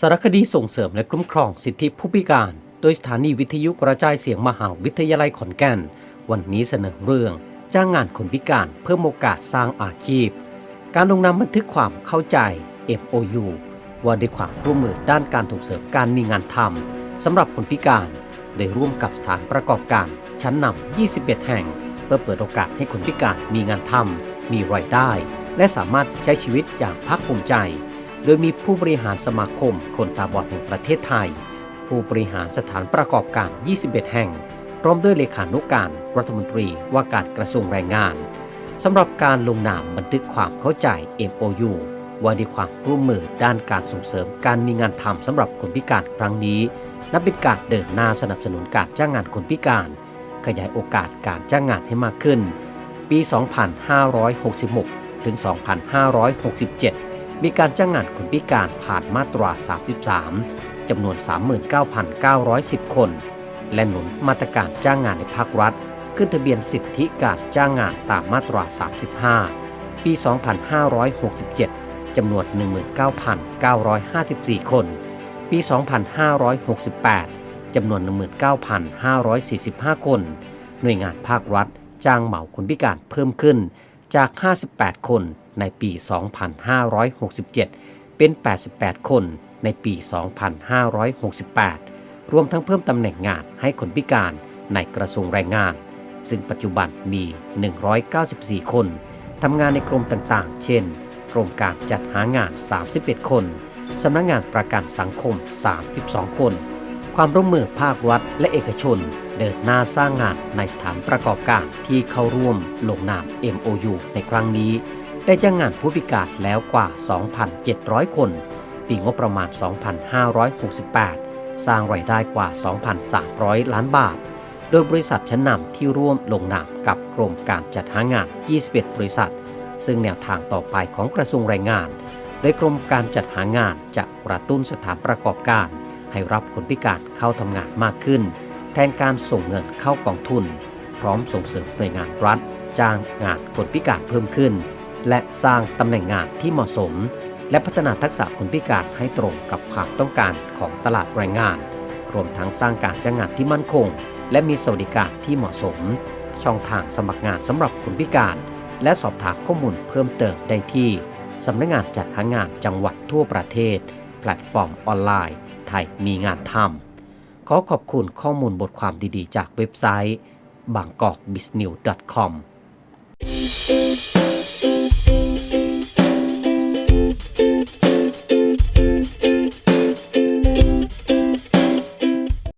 สารคดีส่งเสริมและคุ้มครองสิทธิผู้พิการ โดยสถานีวิทยุกระจายเสียงมหาวิทยาลัยขอนแก่น วันนี้เสนอเรื่อง จ้างงานคนพิการเพิ่มโอกาสสร้างอาชีพ การลงนามบันทึกความเข้าใจ MOU ว่าด้วยความร่วมมือด้านการส่งเสริมการมีงานทำสำหรับคนพิการโดยร่วมกับสถานประกอบการชั้นนำ 21 แห่ง เพื่อเปิดโอกาสให้คนพิการมีงานทำมีรายได้ และสามารถใช้ชีวิตอย่างภาคภูมิใจ โดยมีผู้บริหารสมาคมคนตาบอดแห่งประเทศไทย ผู้บริหารสถานประกอบการ 21 แห่ง พร้อมด้วยเลขานุการรัฐมนตรีว่าการกระทรวงแรงงานสำหรับการลงนามบันทึกความเข้าใจ MOU ว่าด้วยความร่วมมือด้านการส่งเสริมการมีงานทำสำหรับคนพิการครั้งนี้ นับเป็นการเดินหน้าสนับสนุนการจ้างงานคนพิการ ขยายโอกาสการจ้างงานให้มากขึ้น ปี 2566 ถึง 2567 มีการจ้างงานคนพิการผ่านมาตรา 33 จำนวน 39,910 คน และหนุนมาตรการจ้างงานในภาครัฐ ขึ้นทะเบียนสิทธิการจ้างงานตามมาตรา 35 ปี 2567 จำนวน 19,954 คน ปี 2568 จำนวน 19,545 คน หน่วยงานภาครัฐจ้างเหมาคนพิการเพิ่มขึ้น จาก 58 คนในปี 2567 เป็น 88 คนในปี 2568 รวมทั้งเพิ่มตำแหน่งงานให้คนพิการในกระทรวงแรงงาน ซึ่งปัจจุบันมี 194 คนทำงานในกรมต่างๆ เช่น กรมการจัดหางาน 31 คนสำนักงงานประกันสังคม 32 คน ความร่วมมือภาครัฐและเอกชน เดินหน้าสร้างงานในสถานประกอบการที่เข้าร่วมลงนาม MOU ในครั้งนี้ ได้จ้างงานผู้พิการแล้วกว่า 2,700 คน ปีงบประมาณ 2,568 สร้างรายได้กว่า 2,300 ล้านบาท โดยบริษัทชั้นนำที่ร่วมลงนามกับกรมการจัดหางาน 21 บริษัท ซึ่งแนวทางต่อไปของกระทรวงแรงงาน โดยกรมการจัดหางานจะกระตุ้นสถานประกอบการ ให้รับคนพิการเข้าทำงานมากขึ้น แทนการส่งเงินเข้ากองทุน พร้อมส่งเสริมหน่วยงานรัฐ จ้างงานคนพิการเพิ่มขึ้น และสร้างตำแหน่งงานที่เหมาะสม และพัฒนาทักษะคนพิการให้ตรงกับความต้องการของตลาดแรงงาน รวมทั้งสร้างการจ้างงานที่มั่นคง และมีสวัสดิการที่เหมาะสม ช่องทางสมัครงานสำหรับคนพิการ และสอบถามข้อมูลเพิ่มเติมได้ที่สำนักงานจัดหางานจังหวัดทั่วประเทศ แพลตฟอร์มออนไลน์ ไทยมีงานทำ ขอขอบคุณข้อมูลบทความดีๆ จากเว็บไซต์ bangkokbiznews.com